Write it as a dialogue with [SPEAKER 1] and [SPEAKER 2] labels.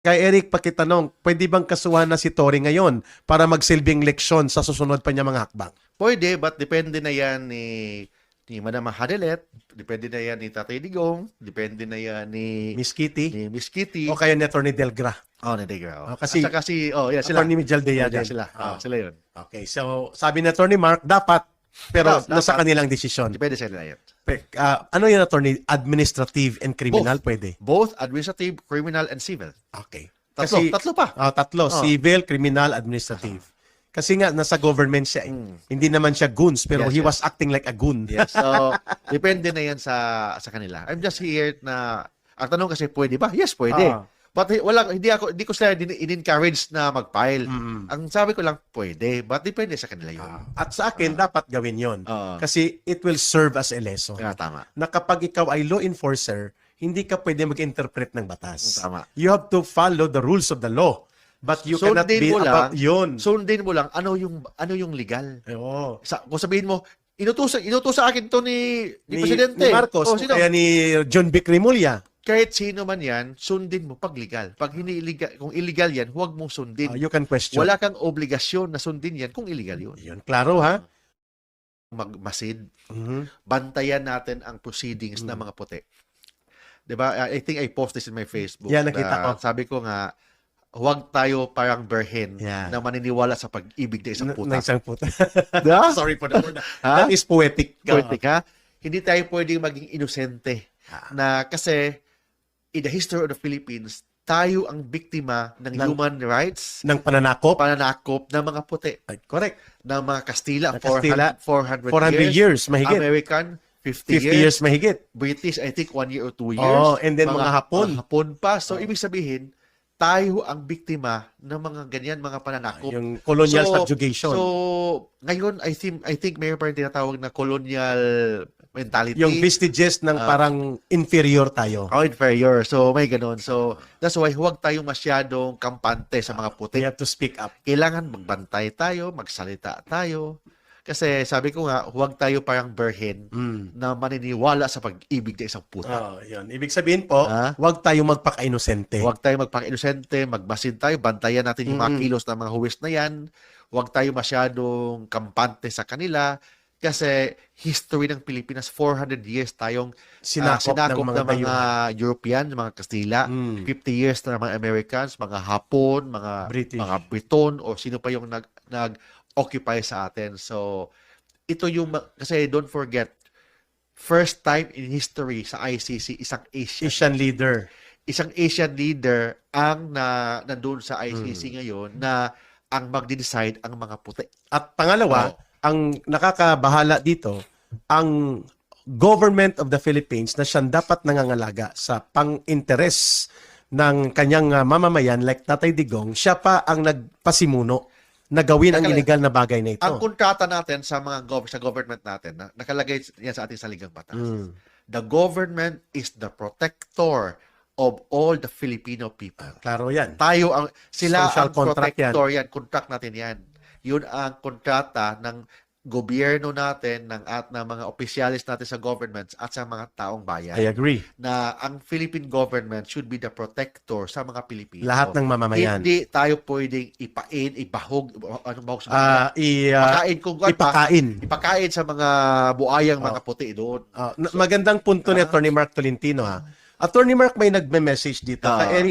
[SPEAKER 1] Kay Eric, pakitanong, pwede bang kasuhan na si Tory ngayon para magsilbing leksyon sa susunod pa niya mga hakbang?
[SPEAKER 2] Pwede, but depende na yan ni ni Madam Hadelet, depende na yan ni Tatay Digong, depende na yan ni
[SPEAKER 1] Miss Kitty
[SPEAKER 2] ni Miss Kitty.
[SPEAKER 1] o kaya ni Atty. Delgra?
[SPEAKER 2] Oh, ni Digong.
[SPEAKER 1] Oh, kasi-
[SPEAKER 2] At saka si oh, yeah, sila.
[SPEAKER 1] Atty. Mijaldea
[SPEAKER 2] Yeah,
[SPEAKER 1] din.
[SPEAKER 2] sila.
[SPEAKER 1] Ah.
[SPEAKER 2] Oh, sila 'yun.
[SPEAKER 1] Okay, so sabi ni Atty. Mark, dapat, pero
[SPEAKER 2] Dapat,
[SPEAKER 1] nasa
[SPEAKER 2] dapat.
[SPEAKER 1] kanilang desisyon.
[SPEAKER 2] Depende sa nila 'yan.
[SPEAKER 1] Ah, ano yun, Atty. Administrative and criminal? Pwede.
[SPEAKER 2] Both administrative, criminal and civil.
[SPEAKER 1] Okay.
[SPEAKER 2] Tatlo,
[SPEAKER 1] Kasi-
[SPEAKER 2] tatlo pa.
[SPEAKER 1] Ah, tatlo,
[SPEAKER 2] Oh.
[SPEAKER 1] civil, criminal, administrative. Kasi nga, nasa government siya. eh. Hindi naman siya goons, pero
[SPEAKER 2] Yes,
[SPEAKER 1] he
[SPEAKER 2] yes.
[SPEAKER 1] was acting like a goon.
[SPEAKER 2] Yes. So, depende na 'yan sa sa kanila. I'm just here na ang tanong kasi pwede ba? Yes, pwede.
[SPEAKER 1] Ah.
[SPEAKER 2] But hi- wala hindi ako hindi ko sila din in-encourage na mag-file.
[SPEAKER 1] Mm.
[SPEAKER 2] Ang sabi ko lang pwede, but depende sa kanila 'yun.
[SPEAKER 1] At sa akin, dapat gawin yon
[SPEAKER 2] Ah.
[SPEAKER 1] Kasi it will serve as a lesson.
[SPEAKER 2] Kaya tama.
[SPEAKER 1] Na kapag ikaw ay law enforcer, hindi ka pwede mag-interpret ng batas.
[SPEAKER 2] Tama.
[SPEAKER 1] You have to follow the rules of the law. But you cannot
[SPEAKER 2] Sundin
[SPEAKER 1] be
[SPEAKER 2] mo lang.
[SPEAKER 1] about yun.
[SPEAKER 2] Sundin mo lang ano yung ano yung legal.
[SPEAKER 1] Oo.
[SPEAKER 2] Sa, kung sabihin mo, inutos, inutos sa akin to ni, ni,
[SPEAKER 1] Ni,
[SPEAKER 2] Presidente.
[SPEAKER 1] ni Marcos,
[SPEAKER 2] O,
[SPEAKER 1] o
[SPEAKER 2] sino?
[SPEAKER 1] kaya ni John Vic Rimulya.
[SPEAKER 2] Kahit sino man yan, sundin mo pag legal. Pag hindi illegal, kung illegal yan, huwag mong sundin.
[SPEAKER 1] Uh, you can question.
[SPEAKER 2] Wala kang obligasyon na sundin yan kung illegal yun.
[SPEAKER 1] Yun, klaro ha?
[SPEAKER 2] Magmasid,
[SPEAKER 1] Mhm.
[SPEAKER 2] bantayan natin ang proceedings ng mga puti. 'Di ba? I think I post this in my Facebook.
[SPEAKER 1] Yeah, nakita
[SPEAKER 2] na
[SPEAKER 1] ko.
[SPEAKER 2] Sabi ko nga, huwag tayo parang berhen
[SPEAKER 1] Yeah.
[SPEAKER 2] na maniniwala sa pag-ibig ng isang puta.
[SPEAKER 1] ng isang puta.
[SPEAKER 2] Ha?
[SPEAKER 1] Sorry for the word.
[SPEAKER 2] Ha?
[SPEAKER 1] That is poetic.
[SPEAKER 2] Poetic, ha? Hindi tayo pwedeng maging inosente.
[SPEAKER 1] Ah.
[SPEAKER 2] Na kasi, in the history of the Philippines, tayo ang biktima ng,
[SPEAKER 1] Ng-
[SPEAKER 2] human rights,
[SPEAKER 1] ng pananakop.
[SPEAKER 2] pananakop ng mga puti,
[SPEAKER 1] Ay, Correct.
[SPEAKER 2] ng mga Kastila,
[SPEAKER 1] Ng Kastila,
[SPEAKER 2] 400,
[SPEAKER 1] 400 years, mahigit.
[SPEAKER 2] American, 50,
[SPEAKER 1] 50
[SPEAKER 2] years,
[SPEAKER 1] years mahigit.
[SPEAKER 2] British, I think one year or two years.
[SPEAKER 1] Oh, and then mga Hapon.
[SPEAKER 2] mga Hapon pa. So, ibig sabihin, tayo ang biktima ng mga ganyan, mga pananakop.
[SPEAKER 1] Yung colonial
[SPEAKER 2] So-
[SPEAKER 1] subjugation.
[SPEAKER 2] So, ngayon, I think, I think mayroon pa rin tinatawag na colonial mentality.
[SPEAKER 1] yung vestiges ng
[SPEAKER 2] Ah.
[SPEAKER 1] parang inferior tayo.
[SPEAKER 2] Oh, inferior. So, may ganun. So, that's why huwag tayong masyadong kampante sa mga puti.
[SPEAKER 1] We have to speak up.
[SPEAKER 2] Kailangan magbantay tayo, magsalita tayo. Kasi sabi ko nga, huwag tayo parang berhen
[SPEAKER 1] Mm.
[SPEAKER 2] na maniniwala sa pag-ibig ng isang puta.
[SPEAKER 1] Oh, yun. Ibig sabihin po,
[SPEAKER 2] Ah?
[SPEAKER 1] huwag tayo magpaka-inosente.
[SPEAKER 2] Huwag tayo magpang-inosente, magmasid tayo, bantayan natin yung mga
[SPEAKER 1] Mm-mm.
[SPEAKER 2] kilos ng mga huwis na yan. Huwag tayo masyadong kampante sa kanila. Kasi history ng Pilipinas, 400 years tayong
[SPEAKER 1] Sinakop,
[SPEAKER 2] sinakop
[SPEAKER 1] ng mga,
[SPEAKER 2] mga European, mga Kastila.
[SPEAKER 1] Mm.
[SPEAKER 2] 50 years na mga Americans, mga Hapon, mga
[SPEAKER 1] British.
[SPEAKER 2] mga Briton o sino pa yung nag nag-occupy sa atin. So ito yung kasi don't forget first time in history sa ICC isang Asian
[SPEAKER 1] Asian leader.
[SPEAKER 2] isang Asian leader ang na nandoon sa ICC
[SPEAKER 1] Hmm.
[SPEAKER 2] ngayon na ang magde-decide ang mga puti.
[SPEAKER 1] At pangalawa, ang nakakabahala dito, ang government of the Philippines na siyang dapat nangangalaga sa pang-interes ng kanyang uh, mamamayan like Tatay Digong, siya pa ang nagpasimuno na gawin ang illegal na bagay na ito.
[SPEAKER 2] Ang kontrata natin sa mga gov- sa government natin na nakalagay yan sa ating saligang batas.
[SPEAKER 1] Mm.
[SPEAKER 2] The government is the protector of all the Filipino people.
[SPEAKER 1] Klaro yan.
[SPEAKER 2] Tayo ang sila
[SPEAKER 1] Social
[SPEAKER 2] ang
[SPEAKER 1] contract yan.
[SPEAKER 2] protector yan. Contract natin yan. Yun ang kontrata ng gobyerno natin ng at ng mga opisyalis natin sa governments at sa mga taong bayan
[SPEAKER 1] I agree.
[SPEAKER 2] na ang Philippine government should be the protector sa mga Pilipino.
[SPEAKER 1] Lahat ng mamamayan.
[SPEAKER 2] Hindi tayo pwedeng ipain, ibahog, anong bahog sa mga
[SPEAKER 1] Ah, i, ah,
[SPEAKER 2] pakain kung ano pa,
[SPEAKER 1] ipakain.
[SPEAKER 2] ipakain sa mga buayang
[SPEAKER 1] Oh.
[SPEAKER 2] mga puti doon.
[SPEAKER 1] Ah, na- magandang punto ni
[SPEAKER 2] Ah.
[SPEAKER 1] Attorney Mark Tolentino ha. Attorney Mark may nagme-message dito. Ka Eric,